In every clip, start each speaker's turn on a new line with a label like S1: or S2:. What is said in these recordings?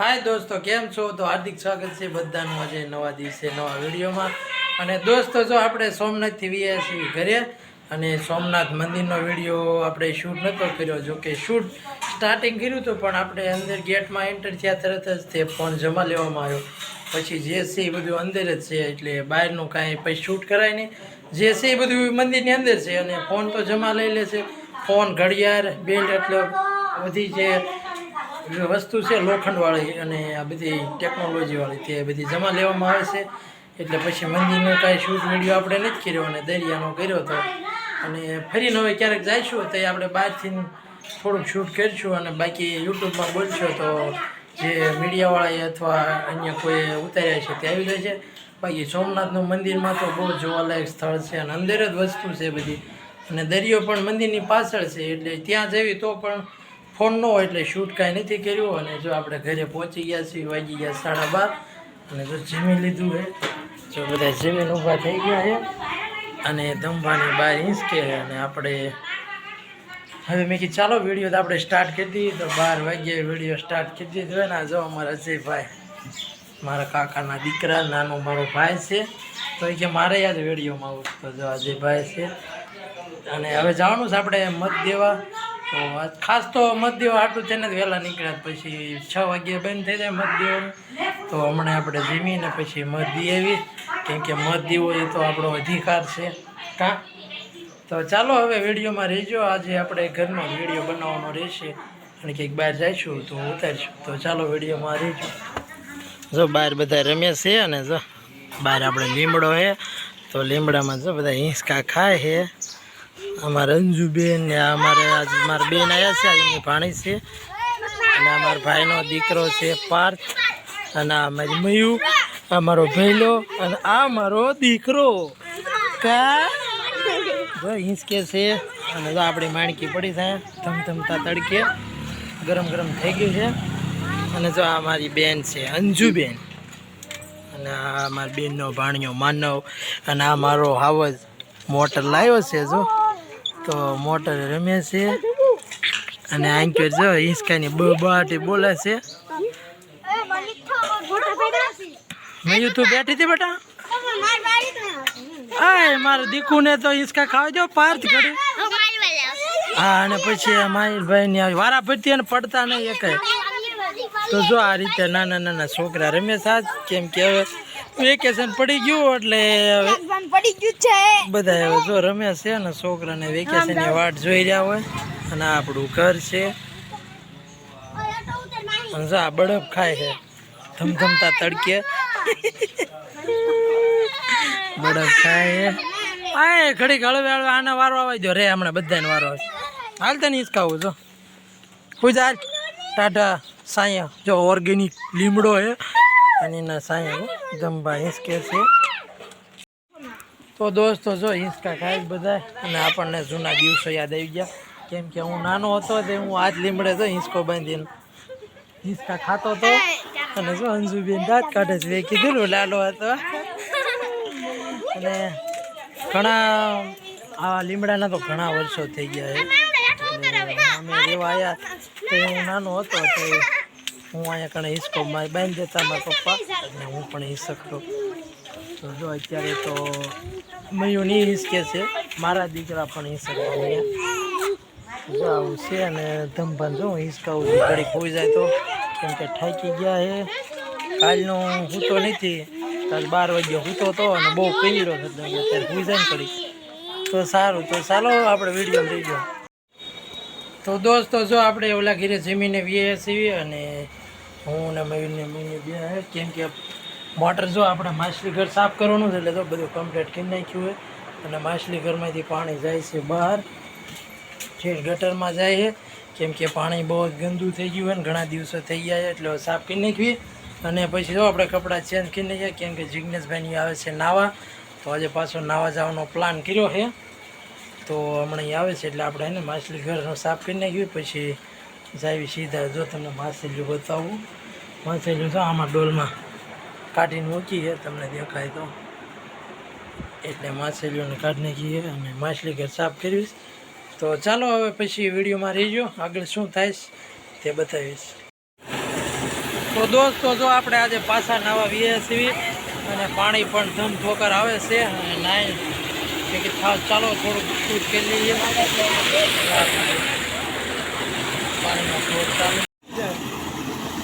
S1: હાય દોસ્તો, કેમ છો? તો હાર્દિક સ્વાગત છે બધાનું આજે નવા દિવસે, નવા વિડીયોમાં. અને દોસ્તો, જો આપણે સોમનાથથી વ્યા છીએ ઘરે, અને સોમનાથ મંદિરનો વીડિયો આપણે શૂટ નહોતો કર્યો, જો કે શૂટ સ્ટાર્ટિંગ કર્યું હતું, પણ આપણે અંદર ગેટમાં એન્ટર થયા તરત જ તે ફોન જમા લેવામાં આવ્યો. પછી જે છે બધું અંદર જ છે, એટલે બહારનું કાંઈ પછી શૂટ કરાય નહીં. જે છે એ બધું મંદિરની અંદર છે, અને ફોન તો જમા લઈ લે છે ફોન ઘડિયાળ બેલ્ટ એટલે બધી જે વસ્તુ છે લોખંડવાળી અને આ બધી ટેકનોલોજીવાળી તે બધી જમા લેવામાં આવે છે. એટલે પછી મંદિરનો કાંઈ શૂટ વીડિયો આપણે નથી કર્યો અને દરિયાનો કર્યો હતો અને ફરીને હવે ક્યારેક જઈશું તો આપણે બહારથી થોડુંક શૂટ કરીશું અને બાકી યુટ્યુબમાં બોલશો તો જે મીડિયાવાળાએ અથવા અન્ય કોઈ ઉતાર્યા છે તે આવી જાય છે. બાકી સોમનાથનું મંદિરમાં તો બહુ જોવાલાયક સ્થળ છે અને અંદર જ વસ્તુ છે બધી. અને દરિયો પણ મંદિરની પાછળ છે એટલે ત્યાં જવી તો પણ ફોન ન હોય એટલે શૂટ કાંઈ નથી કર્યું અને જો આપણે ઘરે પહોંચી ગયા છીએ, વાગી ગયા સાડા બાર, અને જો જમી લીધું હે જો બધા જમીન ઊભા થઈ ગયા છે, અને ધંભાની બહાર હિંચકે અને આપણે હવે મેં કીધું, ચાલો વીડિયો તો આપણે સ્ટાર્ટ કરી દઈએ. તો બાર વાગ્યે વીડિયો સ્ટાર્ટ કરી દીધો ને જો અમારા અજયભાઈ, મારા કાકાના દીકરા, નાનો મારો ભાઈ છે. તો એ કે મારે યાદ વિડીયોમાં આવું તો જો અજયભાઈ છે. અને હવે જવાનું છે આપણે મત દેવા. તો ખાસ તો મત દેવા આટલું તેને જ વહેલા નીકળ્યા પછી છ વાગ્યે બંધ થઈ જાય મત દેવાનું તો હમણાં આપણે જીમીને પછી મત દઈ આવી. કેમ કે મત દેવો એ તો આપણો અધિકાર છે. કાં? તો ચાલો હવે વિડીયોમાં રહેજો. આજે આપણે ઘરનો વીડિયો બનાવવાનો રહેશે. અને કંઈક બહાર જઈશું તો ઉતારીશું. તો ચાલો વિડીયોમાં રહેજો. જો બહાર બધા રમે છે અને જો બહાર આપણે લીમડો છે. તો લીમડામાં જો બધા હિંસકા ખાય છે. અમારા અંજુબેન ને અમારે આજ મારા બેન આવ્યા છે એમની ભાણી છે. અને અમારા ભાઈનો દીકરો છે પાર્થ અને આ મારી મયુ આ મારો ભૈલો અને આ મારો દીકરો. કા? હિંચકે છે અને જો આપણી માણકી પડી થાય ધમધમતા તડકે, ગરમ ગરમ થઈ ગયું છે. અને જો આ મારી બેન છે, અંજુબેન. અને આ મારી બેનનો ભાણિયો માનવ અને આ મારો હાવજ મોટર લાવ્યો છે, જો. તો મોટર રમે છે. અને આંક્યો જો હિંચકાની બબાટી બોલે છે. મેં તું બેઠી હતી બેટા? આય, મારું દીકુને તો હિંચકા ખાવા દો પાર્થ ઘડી હા, અને પછી માહિરભાઈ ની આવી વારા ફરતી અને પડતા નહીં એક તો જો આ રીતે નાના નાના છોકરા રમે સાજ કેમ કે હવે વેકેશન પડી ગયું એટલે હવે
S2: પડી ગયું છે.
S1: બધા હવે જો રમે છે ને છોકરાને વેકેશનની વાટ જોઈ રહ્યા હોય અને આપણું ઘર છે. અને બળપ ખાય છે. ધમધમતા તડકે. બળપ ખાય છે. આ ઘડીક હળવે હળવે આને વારો આવે જો રે હમણાં બધાને વારો આવે હાલ તને હિંચકાવું જો પૂજા ટાટા સાયા. જો ઓર્ગેનિક લીમડો છે. અને એના સાયા જમવા હિંચકે છે. તો દોસ્તો જો હિંચકા ખાય બધા, અને આપણને જૂના દિવસો યાદ આવી ગયા. કેમ કે હું નાનો હતો તે હું આજ લીમડે તો હિંચકો બાંધીને હિંચકા ખાતો હતો. અને જો અંજુબેન દાંત કાઢે છે કીધું લાલો હતો. અને ઘણા આ લીમડાના તો ઘણા વર્ષો થઈ ગયા છે. અમે રેવા આવ્યા તો હું નાનો હતો તો હું અહીંયા કણે હિસકો મારી બેન દેતા મારા પપ્પા અને હું પણ હિંચકતો તો જો અત્યારે તો મયું નહીં હિસકે છે. મારા દીકરા પણ હિંચકવા અહીંયા જો આવું છે અને ધમભાન જો હિંચકાવું છું ઘડી ખોઈ જાય તો. કેમ કે ઠાકી ગયા હે. કાલનો હું તો નથી. કાલ બાર વાગ્યા હું તો અને બહુ પીંગડો થતો અત્યારે ખોઈ જાય ને ઘડી તો સારું તો ચાલો આપણે વીડિયો લઈ જાઓ તો દોસ્તો જો આપણે ઓલા ઘીરે જમીને વીએ છીએ અને હું ને મયુરને મયુર બે કેમ કે મોટર જો આપણે માછલી ઘર સાફ કરવાનું છે એટલે તો બધું કમ્પ્લીટ કરી નાખ્યું હોય અને માછલી ઘરમાંથી પાણી જાય છે બહાર. ઠેઠ ગટરમાં જાય છે. કેમ કે પાણી બહુ જ ગંદુ થઈ ગયું હોય ને ઘણા દિવસો થઈ ગયા છે એટલે સાફ કરી નાખીએ અને પછી જો આપણે કપડાં ચેન્જ કરી નાખ્યા, કેમ કે જિજ્ઞેશભાઈની આવે છે નાવા. તો આજે પાછો નાવા જવાનો પ્લાન કર્યો છે. તો હમણાં આવે છે એટલે આપણે એને માછલી ઘરનો સાફ કરી નાખ્યું. પછી જાવી સીધા જો તમને માછલીઓ બતાવું. માછલીઓ જો આમાં ડોલમાં કાઢીને મૂકી છે, તમને દેખાય તો. એટલે માછલીઓને કાઢી નાખીએ અને માછલી ઘર સાફ કરીશ તો ચાલો હવે પછી વિડીયોમાં રહીજો. આગળ શું થાય તે બતાવીશ. તો તો દોસ્તો, જો આપણે આજે પાછા નવા વીએસવી અને પાણી પણ ધમ ઠોકર આવે છે અને નાઈ ચાલો થોડુંક શૂટ કરી લઈએ.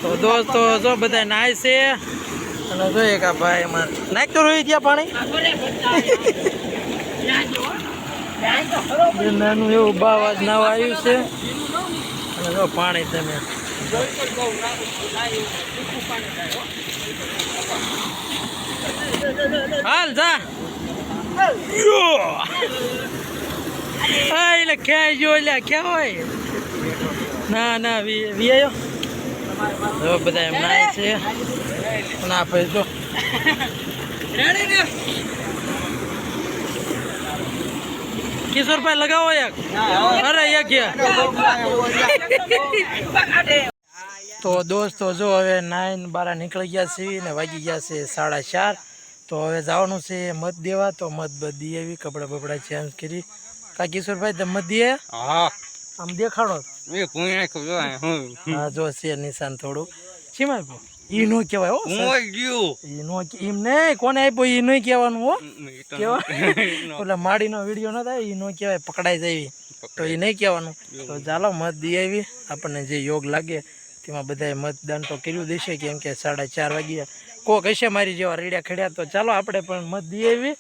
S1: તો દોસ્તો, જો બધા નાય છે. અને જોઈએ કે ભાઈ એમાં નાખતો રહી ગયા પાણી. નાનું એવું બાવાજ નાવા આવ્યું છે. અને જો પાણી તમે. હાલ, જા! એટલે ક્યાંય જો એટલે ખ્યા હોય. ના ના વી આવ્યો જો બધા એમ નાય છે. ના ભાઈ જો. કિશોરભાઈ લગાવો એક. અરે એક તો દોસ્તો જો હવે નાઈન બારા નીકળી ગયા છે ને વાગી ગયા છે સાડા ચાર. તો હવે જવાનું છે મત દેવા તો મત બધી એવી કપડાં બપડા ચેન્જ કરી. કા કિશોરભાઈ તમે મત દે
S2: હા.
S1: આમ દેખાડો.
S2: એ ભૂઈ નાખ્યું જો હા.
S1: જો છે નિશાન થોડું. શીમાં આપ્યું? ઈ નો કહેવાય હો
S2: હું ગયો.
S1: ઈ નો એમ નહીં કોને આપ્યો? ઈ નહીં કહેવાનું હો. કેવા? ઓલા માડીનો વીડિયો ન થાય? ઈ નો કહેવાય પકડાઈ જાય તો એ નહીં કહેવાનું. તો ચાલો મત દઈ આવી. આપણને જે યોગ લાગે તેમાં બધાએ મતદાન તો કર્યું દેશે કેમ કે સાડા ચાર વાગ્યા કોક હશે મારી જેવા રેડિયા ખેડ્યા. તો ચાલો આપણે પણ મત દઈ આવી.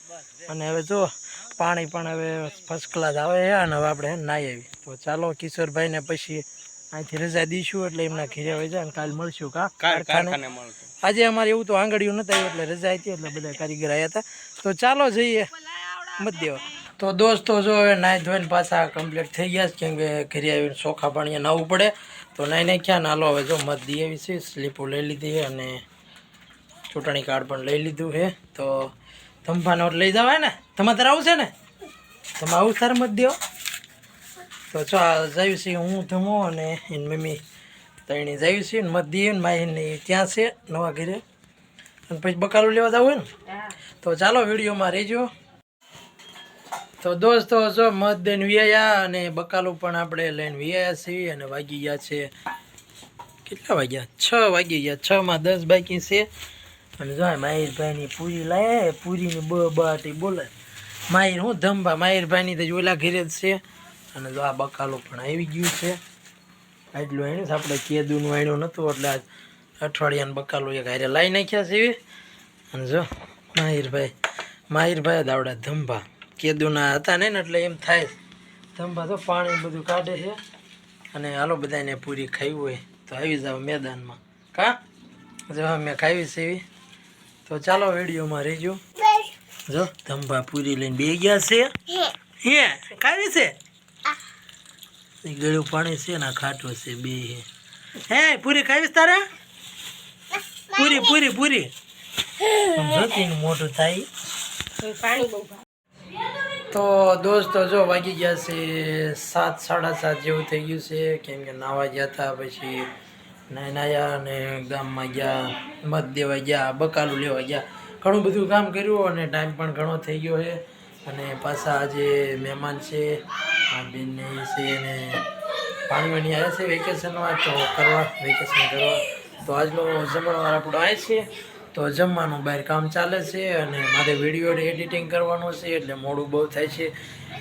S1: અને હવે જો પાણી પણ હવે ફર્સ્ટ ક્લાસ આવે છે અને હવે આપણે નાહી આવી તો ચાલો કિશોરભાઈને પછી અહીંથી રજા દઈશું એટલે એમના ઘીરે હોય જાય અને કાલ મળશું કા? કારખાને? આજે અમારે એવું તો આંગળીયું નતા એટલે રજા હતી એટલે બધા કારીગર આવ્યા હતા. તો ચાલો જઈએ. મત દેવા. તો દોસ્તો જો હવે નાહી ધોઈને પાછા કમ્પ્લીટ થઈ ગયા છે. કેમ કે ઘરે આવીને ચોખા પાણીએ નાવું પડે. તો નાહી નાખ્યા ને હાલો હવે જો મત દઈ આવી છે સ્લીપો લઈ લીધી અને ચૂંટણી કાર્ડ પણ લઈ લીધું છે. તો ધંભાનો લઈ જવાય ને. તમે તારે આવશે ને? તમે આવું તારે મત દેવો તો ચો જયું છે, હું ધમો અને એની મમ્મી તણી જયું છે, ને મત દઈએ ને માહીને ત્યાં છે, નવા ઘરે. અને પછી બકાલું લેવા જવું ને? તો ચાલો વિડીયોમાં રહેજો. તો દોસ્તો, જો મત દઈને વ્યાયા અને બકાલું પણ આપણે લઈને વ્યાયા છીએ અને વાગી ગયા છે. કેટલા વાગ્યા? છ વાગી ગયા. છમાં દસ બાકી છે. અને જો માહિરભાઈની પૂરી લાય પૂરીની બ બાટી બોલે. માહિર હું ધંભા માહિરભાઈની તો ઓલા ઘરે જ છે. અને જો આ બકાલું પણ આવી ગયું છે. આટલું એને આપણે કેદુનું વાણ્યું નહોતું એટલે આજ અઠવાડિયાનું બકાલું એક હારે લાવી નાખ્યા છે અને જો, માહિરભાઈ માહિરભાઈ દાવડા ધંભા કેદુના હતા ને એટલે એમ થાય. ધંભા તો પાણી બધું કાઢે છે. અને હાલો બધાને પૂરી ખાવી હોય તો આવી જાવ મેદાનમાં. કા? જો મેં ખાવી છે એવી. તો ચાલો વિડીયોમાં રહેજો. જો ધંભા પૂરી લઈને બે ગયા છે. હે. કાવી છે? ગળ્યું પાણી છે ને ખાટો છે બે હે. હે પૂરી ખાવીશ તારે? પૂરી પૂરી પૂરી. જોતી મોટું થાય. તો દોસ્તો જો વાગી ગયા છે સાત સાડા સાત જેવું થઈ ગયું છે. કેમ કે નાવા ગયા હતા પછી નાઈ નાયા અને ગામમાં ગયા મત દેવા ગયા, બકાલું લેવા ગયા. ઘણું બધું કામ કર્યું અને ટાઈમ પણ ઘણો થઈ ગયો છે. અને પાછા આજે મહેમાન છે, આ બેનને છે અને પાણી વાણી આવ્યા છે વેકેશનમાં, તો કરવા, વેકેશન કરવા. તો આજનો જમણવાર આપણો આવે છે. તો જમવાનું બહાર કામ ચાલે છે અને મારે વીડિયો એડિટિંગ કરવાનું છે, એટલે મોડું બહુ થાય છે.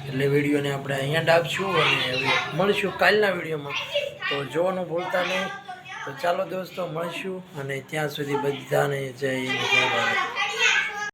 S1: એટલે વિડીયોને આપણે અહીંયા ડાબશું અને હવે મળીશું કાલના વિડીયોમાં તો જોવાનું ભૂલતા નહીં. તો ચાલો દોસ્તો મળીશું અને ત્યાં સુધી બધાને જય